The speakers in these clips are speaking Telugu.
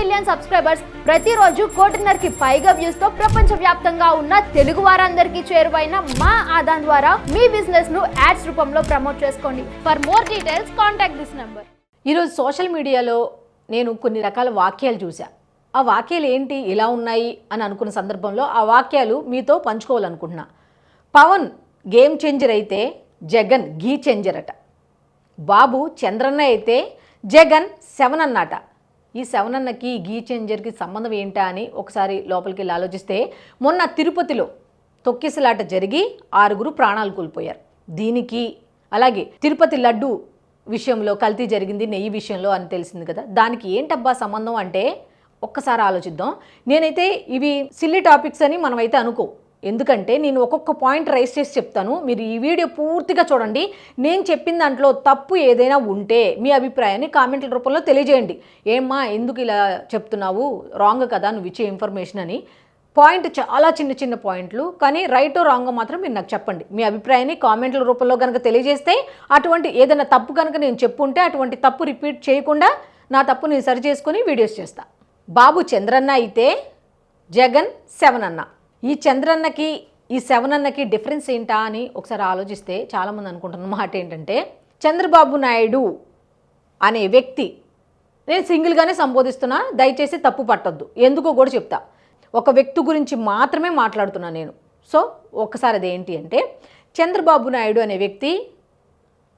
మిలియన్ సబ్స్క్రైబర్స్ ప్రతిరోజు కోటిన్నరకి పైగా వ్యూస్తో ప్రపంచ వ్యాప్తంగా ఉన్న తెలుగు వారందరికీ చేరువైన మా ఆదాన్ ద్వారా మీ బిజినెస్ను యాడ్స్ రూపంలో ప్రమోట్ చేసుకోండి. For more details contact this number ఈరోజు సోషల్ మీడియాలో నేను కొన్ని రకాల వాక్యాలు చూసా ఆ వాక్యాలు ఏంటి ఇలా ఉన్నాయి అని అనుకున్న సందర్భంలో ఆ వాక్యాలు మీతో పంచుకోవాలనుకుంటున్నా. పవన్ గేమ్ చేంజర్ అయితే జగన్ గీ చేంజర్ అట. బాబు చంద్రన్న అయితే జగన్ సెవెన్ అన్నట. ఈ శవనన్నకి గీ చేంజర్కి సంబంధం ఏంటా అని ఒకసారి లోపలికి వెళ్ళి ఆలోచిస్తే మొన్న తిరుపతిలో తొక్కిసలాట జరిగి ఆరుగురు ప్రాణాలు కోల్పోయారు. దీనికి అలాగే తిరుపతి లడ్డు విషయంలో కల్తీ జరిగింది నెయ్యి విషయంలో అని తెలిసింది కదా. దానికి ఏంటబ్బా సంబంధం అంటే ఒక్కసారి ఆలోచిద్దాం. నేనైతే ఇవి సిల్లీ టాపిక్స్ అని మనమైతే అనుకో. ఎందుకంటే నేను ఒక్కొక్క పాయింట్ రైస్ చేసి చెప్తాను. మీరు ఈ వీడియో పూర్తిగా చూడండి. నేను చెప్పిన దాంట్లో తప్పు ఏదైనా ఉంటే మీ అభిప్రాయాన్ని కామెంట్ల రూపంలో తెలియజేయండి. ఏమ్మా ఎందుకు ఇలా చెప్తున్నావు? రాంగ్ కదా నువ్వు ఇచ్చే ఇన్ఫర్మేషన్ అని. పాయింట్ చాలా చిన్న చిన్న పాయింట్లు. కానీ రైట్ రాంగ్ మాత్రం మీరు నాకు చెప్పండి. మీ అభిప్రాయాన్ని కామెంట్ల రూపంలో కనుక తెలియజేస్తే అటువంటి ఏదైనా తప్పు కనుక నేను చెప్పుంటే అటువంటి తప్పు రిపీట్ చేయకుండా నా తప్పు నేను సరి చేసుకొని వీడియోస్ చేస్తా. బాబు చంద్రన్న అయితే జగన్ సెవెన్ అన్న ఈ చంద్రన్నకి ఈ సెవెన్ అన్నకి డిఫరెన్స్ ఏంటా అని ఒకసారి ఆలోచిస్తే చాలామంది అనుకుంటున్న మాట ఏంటంటే చంద్రబాబు నాయుడు అనే వ్యక్తి నేను సింగిల్గానే సంబోధిస్తున్నా దయచేసి తప్పు పట్టొద్దు. ఎందుకో కూడా చెప్తా. ఒక వ్యక్తి గురించి మాత్రమే మాట్లాడుతున్నా నేను. సో ఒక్కసారి అదేంటి అంటే చంద్రబాబు నాయుడు అనే వ్యక్తి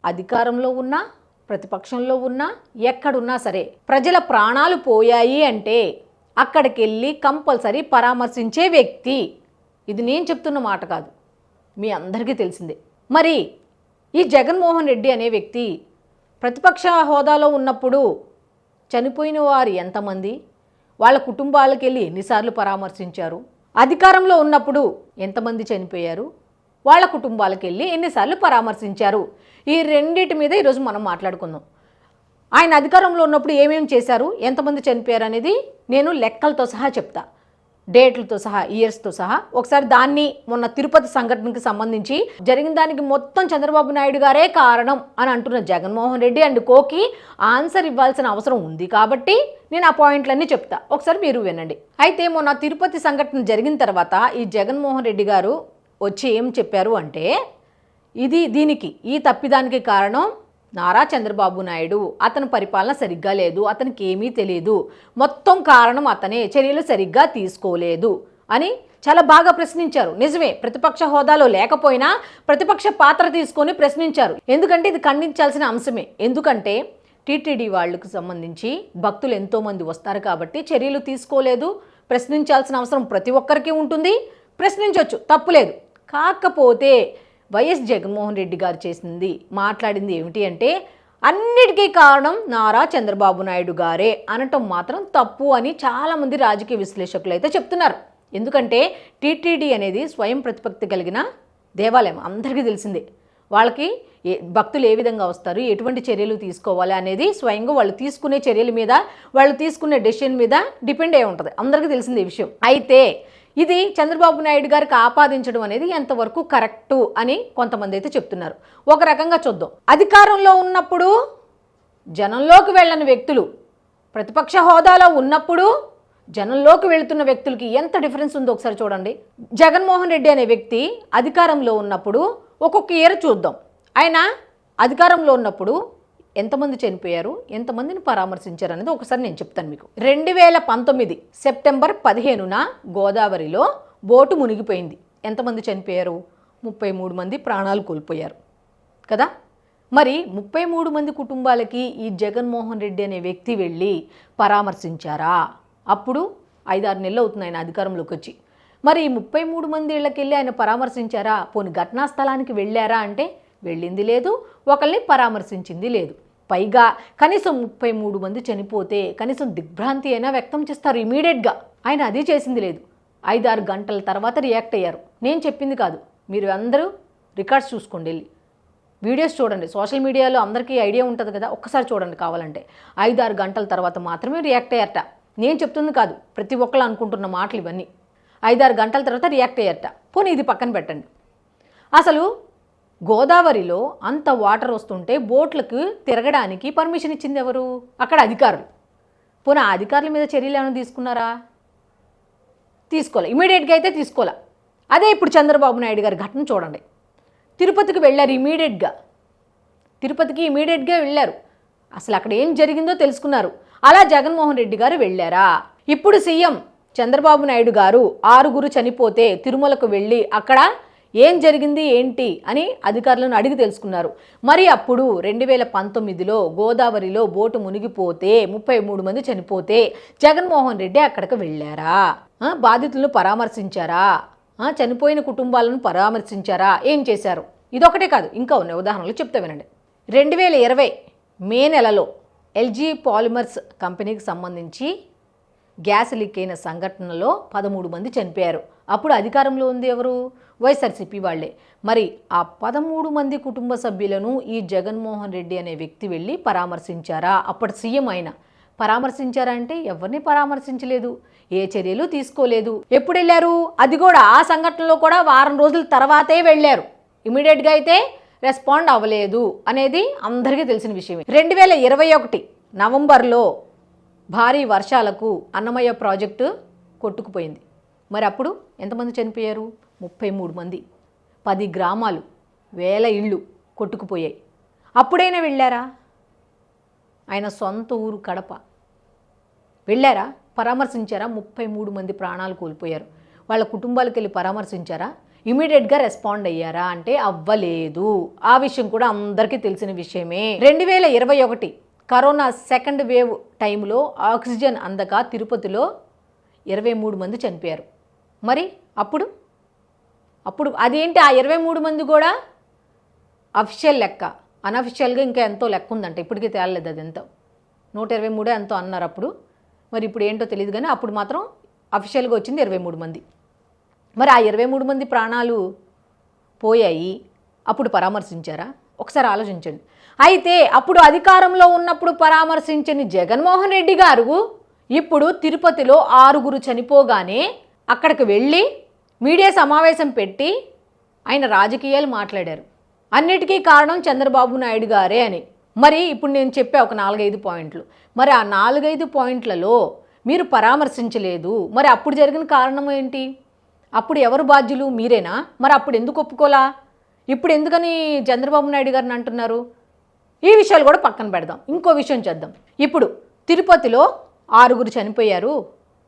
అధికారంలో ఉన్నా ప్రతిపక్షంలో ఉన్నా ఎక్కడున్నా సరే ప్రజల ప్రాణాలు పోయాయి అంటే అక్కడికి వెళ్ళి కంపల్సరీ పరామర్శించే వ్యక్తి. ఇది నేను చెప్తున్న మాట కాదు. మీ అందరికీ తెలిసిందే. మరి ఈ జగన్మోహన్ రెడ్డి అనే వ్యక్తి ప్రతిపక్ష హోదాలో ఉన్నప్పుడు చనిపోయిన వారు ఎంతమంది? వాళ్ళ కుటుంబాలకు వెళ్ళి ఎన్నిసార్లు పరామర్శించారు? అధికారంలో ఉన్నప్పుడు ఎంతమంది చనిపోయారు? వాళ్ళ కుటుంబాలకు వెళ్ళి ఎన్నిసార్లు పరామర్శించారు? ఈ రెండింటి మీద ఈరోజు మనం మాట్లాడుకుందాం. ఆయన అధికారంలో ఉన్నప్పుడు ఏమేమి చేశారు? ఎంతమంది చనిపోయారు అనేది నేను లెక్కలతో సహా చెప్తా. డేట్లతో సహా ఇయర్స్తో సహా. ఒకసారి దాన్ని మొన్న తిరుపతి సంఘటనకి సంబంధించి జరిగిన దానికి మొత్తం చంద్రబాబు నాయుడు గారే కారణం అని అంటున్న జగన్మోహన్ రెడ్డి అండ్ కోకి ఆన్సర్ ఇవ్వాల్సిన అవసరం ఉంది కాబట్టి నేను ఆ పాయింట్లన్నీ చెప్తా. ఒకసారి మీరు వినండి. అయితే మొన్న తిరుపతి సంఘటన జరిగిన తర్వాత ఈ జగన్మోహన్ రెడ్డి గారు వచ్చి ఏం చెప్పారు అంటే ఇది దీనికి ఈ తప్పిదానికి కారణం నారా చంద్రబాబు నాయుడు అతని పరిపాలన సరిగ్గా లేదు అతనికి ఏమీ తెలియదు మొత్తం కారణం అతనే చర్యలు సరిగ్గా తీసుకోలేదు అని చాలా బాగా ప్రశ్నించారు. నిజమే ప్రతిపక్ష హోదాలో లేకపోయినా ప్రతిపక్ష పాత్ర తీసుకొని ప్రశ్నించారు. ఎందుకంటే ఇది ఖండించాల్సిన అంశమే. ఎందుకంటే టీటీడీ వాళ్ళకు సంబంధించి భక్తులు ఎంతోమంది వస్తారు కాబట్టి చర్యలు తీసుకోలేదు. ప్రశ్నించాల్సిన అవసరం ప్రతి ఒక్కరికి ఉంటుంది. ప్రశ్నించవచ్చు తప్పులేదు. కాకపోతే వైఎస్ జగన్మోహన్ రెడ్డి గారు చేసింది. మాట్లాడింది ఏమిటి అంటే అన్నిటికీ కారణం నారా చంద్రబాబు నాయుడు గారే. అనటం మాత్రం తప్పు అని చాలామంది రాజకీయ విశ్లేషకులు అయితే చెప్తున్నారు. ఎందుకంటే టీటీడీ అనేది స్వయం ప్రతిపత్తి కలిగిన దేవాలయం. అందరికీ తెలిసిందే. వాళ్ళకి ఏ భక్తులు ఏ విధంగా వస్తారు? ఎటువంటి చర్యలు తీసుకోవాలి అనేది స్వయంగా వాళ్ళు తీసుకునే చర్యల మీద వాళ్ళు తీసుకునే డెసిషన్ మీద డిపెండ్ అయి ఉంటుంది. అందరికీ తెలిసిందే ఈ విషయం. అయితే ఇది చంద్రబాబు నాయుడు గారికి ఆపాదించడం అనేది ఎంతవరకు కరెక్టు అని కొంతమంది అయితే చెప్తున్నారు. ఒక రకంగా చూద్దాం. అధికారంలో ఉన్నప్పుడు జనంలోకి వెళ్ళని వ్యక్తులు ప్రతిపక్ష హోదాలో ఉన్నప్పుడు జనంలోకి వెళుతున్న వ్యక్తులకి ఎంత డిఫరెన్స్ ఉందో ఒకసారి చూడండి. జగన్మోహన్ రెడ్డి అనే వ్యక్తి అధికారంలో ఉన్నప్పుడు ఒక్కొక్క ఇయర్ చూద్దాం. ఆయన అధికారంలో ఉన్నప్పుడు ఎంతమంది చనిపోయారు ఎంతమందిని పరామర్శించారు అనేది ఒకసారి నేను చెప్తాను మీకు. రెండు వేల పంతొమ్మిది సెప్టెంబర్ పదిహేనున గోదావరిలో బోటు మునిగిపోయింది. ఎంతమంది చనిపోయారు? ముప్పై మూడు మంది ప్రాణాలు కోల్పోయారు. కదా? మరి ముప్పై మూడు మంది కుటుంబాలకి ఈ జగన్మోహన్ రెడ్డి అనే వ్యక్తి వెళ్ళి పరామర్శించారా? అప్పుడు ఐదారు నెలలు అవుతుంది ఆయన అధికారంలోకి వచ్చి. మరి ఈ ముప్పై మూడు మంది ఇళ్ళకి వెళ్ళి ఆయన పరామర్శించారా? పోని ఘటనా స్థలానికి వెళ్ళారా అంటే వెళ్ళింది లేదు ఒకళ్ళని పరామర్శించింది లేదు. పైగా కనీసం ముప్పై మూడు మంది చనిపోతే కనీసం దిగ్భ్రాంతి అయినా వ్యక్తం చేస్తారు ఇమీడియట్గా. ఆయన అది చేసింది లేదు. ఐదారు గంటల తర్వాత రియాక్ట్ అయ్యారు. నేను చెప్పింది కాదు. మీరు అందరూ రికార్డ్స్ చూసుకోండి వెళ్ళి. వీడియోస్ చూడండి. సోషల్ మీడియాలో అందరికీ ఐడియా ఉంటుంది కదా ఒక్కసారి చూడండి కావాలంటే. ఐదారు గంటల తర్వాత మాత్రమే రియాక్ట్ అయ్యారట. నేను చెప్తుంది కాదు ప్రతి ఒక్కళ్ళు అనుకుంటున్న మాటలు ఇవన్నీ. ఐదారు గంటల తర్వాత రియాక్ట్ అయ్యారట. పోనీ ఇది పక్కన పెట్టండి. అసలు గోదావరిలో అంత వాటర్ వస్తుంటే బోట్లకు తిరగడానికి పర్మిషన్ ఇచ్చింది ఎవరు? అక్కడ అధికారులు. పోనీ అధికారుల మీద చర్యలు ఏమైనా తీసుకున్నారా? తీసుకోలే. ఇమీడియట్గా అయితే తీసుకోలే. అదే ఇప్పుడు చంద్రబాబు నాయుడు గారి ఘటన చూడండి. తిరుపతికి వెళ్ళారు ఇమీడియట్గా. తిరుపతికి ఇమీడియట్గా వెళ్ళారు. అసలు అక్కడ ఏం జరిగిందో తెలుసుకున్నారు. అలా జగన్మోహన్ రెడ్డి గారు వెళ్ళారా? ఇప్పుడు సీఎం చంద్రబాబు నాయుడు గారు ఆరుగురు చనిపోతే తిరుమలకు వెళ్ళి అక్కడ ఏం జరిగింది ఏంటి అని అధికారులను అడిగి తెలుసుకున్నారు. మరి అప్పుడు రెండు వేల పంతొమ్మిదిలో గోదావరిలో బోటు మునిగిపోతే ముప్పై మూడు మంది చనిపోతే జగన్మోహన్ రెడ్డి అక్కడికి వెళ్ళారా? బాధితులను పరామర్శించారా? చనిపోయిన కుటుంబాలను పరామర్శించారా? ఏం చేశారు? ఇదొకటే కాదు ఇంకా ఉన్నాయి ఉదాహరణలు చెప్తా వినండి. రెండు వేల ఇరవై మే నెలలో ఎల్జీ పాలిమర్స్ కంపెనీకి సంబంధించి గ్యాస్ లీక్ అయిన సంఘటనలో పదమూడు మంది చనిపోయారు. అప్పుడు అధికారంలో ఉంది ఎవరు? వైఎస్ఆర్సీపీ వాళ్ళే. మరి ఆ పదమూడు మంది కుటుంబ సభ్యులను ఈ జగన్మోహన్ రెడ్డి అనే వ్యక్తి వెళ్ళి పరామర్శించారా? అప్పటి సీఎం ఆయన. పరామర్శించారా అంటే ఎవరిని పరామర్శించలేదు? ఏ చర్యలు తీసుకోలేదు? ఎప్పుడు వెళ్ళారు? అది కూడా ఆ సంఘటనలో కూడా వారం రోజుల తర్వాతే వెళ్ళారు. ఇమీడియట్గా అయితే రెస్పాండ్ అవ్వలేదు అనేది అందరికీ తెలిసిన విషయమే. రెండు వేల ఇరవై ఒకటి నవంబర్లో భారీ వర్షాలకు అన్నమయ్య ప్రాజెక్టు కొట్టుకుపోయింది. మరి అప్పుడు ఎంతమంది చనిపోయారు? ముప్పై మూడు మంది. పది గ్రామాలు వేల ఇళ్ళు కొట్టుకుపోయాయి. అప్పుడైనా వెళ్ళారా? ఆయన సొంత ఊరు కడప. వెళ్ళారా? పరామర్శించారా? ముప్పై మూడు మంది ప్రాణాలు కోల్పోయారు. వాళ్ళ కుటుంబాలకు వెళ్ళి పరామర్శించారా? ఇమీడియట్గా రెస్పాండ్ అయ్యారా? అంటే అవ్వలేదు. ఆ విషయం కూడా అందరికీ తెలిసిన విషయమే. రెండు వేల ఇరవై ఒకటి కరోనా సెకండ్ వేవ్ టైంలో ఆక్సిజన్ అందక తిరుపతిలో ఇరవై మూడు మంది చనిపోయారు. మరి అప్పుడు? అప్పుడు అదేంటి ఆ ఇరవై మూడు మంది కూడా? అఫిషియల్ లెక్క. అనఫిషియల్గా ఇంకా ఎంతో లెక్క ఉందంట. ఇప్పటికీ తేలలేదు అది ఎంతో నూట ఇరవై మూడే ఎంతో అన్నారు అప్పుడు. మరి ఇప్పుడు ఏంటో తెలియదు కానీ అప్పుడు మాత్రం అఫిషియల్గా వచ్చింది ఇరవై మూడు మంది. మరి ఆ ఇరవై మూడు మంది ప్రాణాలు పోయాయి. అప్పుడు పరామర్శించారా? ఒకసారి ఆలోచించండి. అయితే అప్పుడు అధికారంలో ఉన్నప్పుడు పరామర్శించని జగన్మోహన్ రెడ్డి గారు ఇప్పుడు తిరుపతిలో ఆరుగురు చనిపోగానే అక్కడికి వెళ్ళి మీడియా సమావేశం పెట్టి ఆయన రాజకీయాలు మాట్లాడారు. అన్నిటికీ కారణం చంద్రబాబు నాయుడు గారే అని. మరి ఇప్పుడు నేను చెప్పే ఒక నాలుగైదు పాయింట్లు. మరి ఆ నాలుగైదు పాయింట్లలో మీరు పరామర్శించలేదు. మరి అప్పుడు జరిగిన కారణం ఏంటి? అప్పుడు ఎవరు బాధ్యులు? మీరేనా? మరి అప్పుడు ఎందుకు ఒప్పుకోలా? ఇప్పుడు ఎందుకని చంద్రబాబు నాయుడు గారిని అంటున్నారు? ఈ విషయాలు కూడా పక్కన పెడదాం. ఇంకో విషయం చేద్దాం. ఇప్పుడు తిరుపతిలో ఆరుగురు చనిపోయారు.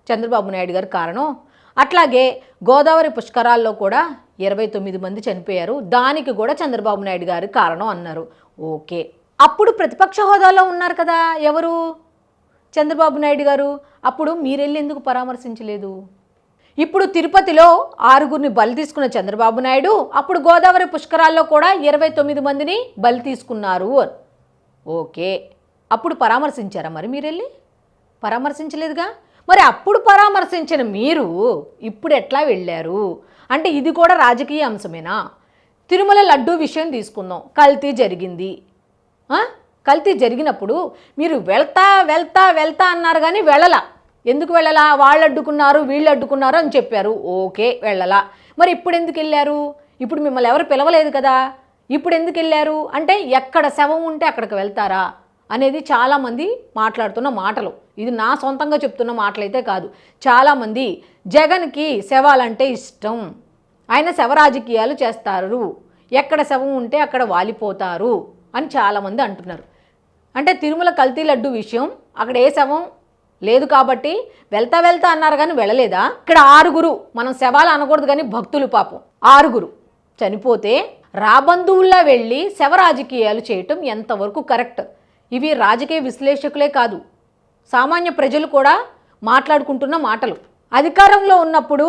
చంద్రబాబు నాయుడు గారు కారణం. అట్లాగే గోదావరి పుష్కరాల్లో కూడా ఇరవై తొమ్మిది మంది చనిపోయారు. దానికి కూడా చంద్రబాబు నాయుడు గారు కారణం అన్నారు. ఓకే. అప్పుడు ప్రతిపక్ష హోదాలో ఉన్నారు కదా ఎవరు? చంద్రబాబు నాయుడు గారు. అప్పుడు మీరెళ్ళి ఎందుకు పరామర్శించలేదు? ఇప్పుడు తిరుపతిలో ఆరుగురిని బలి తీసుకున్న చంద్రబాబు నాయుడు అప్పుడు గోదావరి పుష్కరాల్లో కూడా ఇరవై తొమ్మిది మందిని బలి తీసుకున్నారు అని. ఓకే. అప్పుడు పరామర్శించారా మరి మీరెళ్ళి? పరామర్శించలేదుగా? మరి అప్పుడు పరామర్శించిన మీరు ఇప్పుడు ఎట్లా వెళ్ళారు? అంటే ఇది కూడా రాజకీయ అంశమేనా? తిరుమల లడ్డూ విషయం తీసుకుందాం. కల్తీ జరిగింది. కల్తీ జరిగినప్పుడు మీరు వెళ్తా వెళ్తా వెళ్తా అన్నారు కానీ వెళ్ళలా. ఎందుకు వెళ్ళలా? వాళ్ళు అడ్డుకున్నారు వీళ్ళు అడ్డుకున్నారు అని చెప్పారు. ఓకే వెళ్ళలా. మరి ఇప్పుడు ఎందుకు వెళ్ళారు? ఇప్పుడు మిమ్మల్ని ఎవరు పిలవలేదు కదా? ఇప్పుడు ఎందుకు వెళ్ళారు అంటే ఎక్కడ శవం ఉంటే అక్కడికి వెళ్తారా? అనేది చాలామంది మాట్లాడుతున్న మాటలు. ఇది నా సొంతంగా చెప్తున్న మాటలైతే కాదు. చాలామంది జగన్కి శవాలంటే ఇష్టం. ఆయన శవ రాజకీయాలు చేస్తారు. ఎక్కడ శవం ఉంటే అక్కడ వాలిపోతారు అని చాలామంది అంటున్నారు. అంటే తిరుమల కల్తీ లడ్డు విషయం అక్కడ ఏ శవం లేదు కాబట్టి వెళ్తా వెళ్తా అన్నారు కానీ వెళ్ళలేదా? ఇక్కడ ఆరుగురు మనం శవాలు అనకూడదు కానీ భక్తులు పాపం. ఆరుగురు చనిపోతే రాబంధువుల్లా వెళ్ళి శవ రాజకీయాలు చేయటం ఎంతవరకు కరెక్ట్? ఇవి రాజకీయ విశ్లేషకులే కాదు. సామాన్య ప్రజలు కూడా మాట్లాడుకుంటున్న మాటలు. అధికారంలో ఉన్నప్పుడు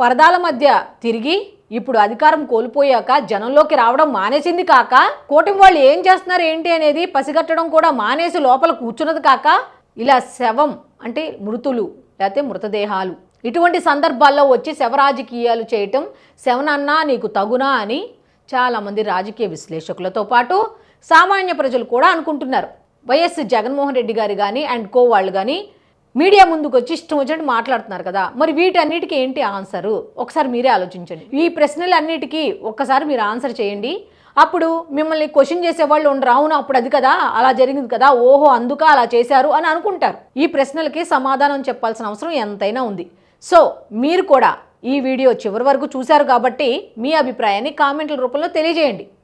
పరదాల మధ్య తిరిగి ఇప్పుడు అధికారం కోల్పోయాక జనంలోకి రావడం మానేసింది కాక కూటమి వాళ్ళు ఏం చేస్తున్నారు ఏంటి అనేది పసిగట్టడం కూడా మానేసి లోపల కూర్చున్నది కాక ఇలా శవం అంటే మృతులు లేకపోతే మృతదేహాలు. ఇటువంటి సందర్భాల్లో వచ్చి శవ రాజకీయాలు చేయటం శవనన్నా నీకు తగునా అని చాలామంది రాజకీయ విశ్లేషకులతో పాటు సామాన్య ప్రజలు కూడా అనుకుంటున్నారు. వైఎస్ జగన్మోహన్ రెడ్డి గారు కానీ అండ్ కో వాళ్ళు కానీ మీడియా ముందుకు వచ్చి ఇష్టం వచ్చినట్టు మాట్లాడుతున్నారు కదా. మరి వీటన్నిటికీ ఏంటి ఆన్సరు? ఒకసారి మీరే ఆలోచించండి. ఈ ప్రశ్నలన్నిటికీ ఒక్కసారి మీరు ఆన్సర్ చేయండి. అప్పుడు మిమ్మల్ని క్వశ్చన్ చేసేవాళ్ళు ఉండరు. అవును అప్పుడు అది కదా అలా జరిగింది కదా ఓహో అందుక అలా చేశారు అని అనుకుంటారు. ఈ ప్రశ్నలకి సమాధానం చెప్పాల్సిన అవసరం ఎంతైనా ఉంది. సో మీరు కూడా ఈ వీడియో చివరి వరకు చూశారు కాబట్టి మీ అభిప్రాయాన్ని కామెంట్ల రూపంలో తెలియజేయండి.